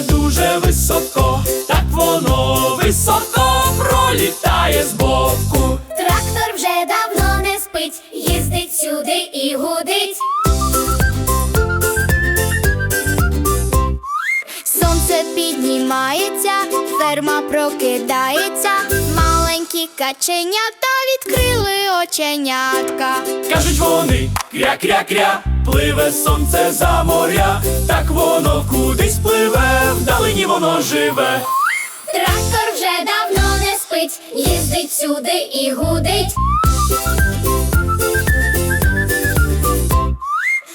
дуже високо, так воно високо пролітає збоку. Трактор вже давно не спить, їздить сюди і гудить. Сонце піднімається, ферма прокидається, маленькі каченята відкрили оченятка. Кажуть вони кря-кря-кря, пливе сонце за моря, так воно вдалині воно живе. Трактор вже давно не спить, їздить сюди і гудить.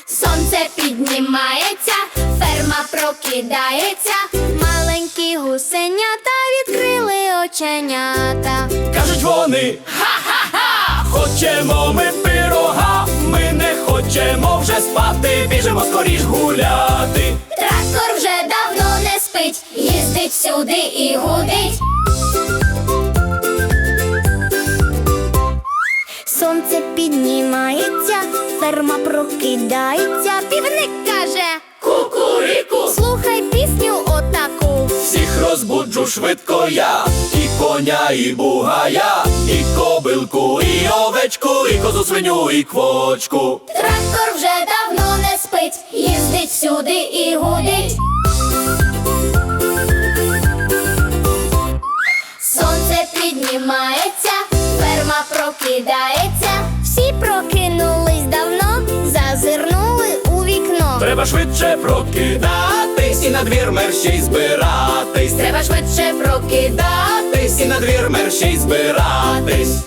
Сонце піднімається, ферма прокидається, маленькі гусенята відкрили оченята. Кажуть вони ха-ха-ха, хочемо ми пирога, ми не хочемо вже спати, біжимо скоріш гуляти. І гудить. Сонце піднімається, ферма прокидається, півник каже. Кукуріку, Слухай пісню отаку. всіх розбуджу швидко я, і коня, і бугая, і кобилку, і овечку, і козу свиню, і квочку. Трактор вже давно не Треба швидше прокидатись і на двір мерщій збиратись. Треба швидше прокидатись Датись і на двір мерщій збиратись.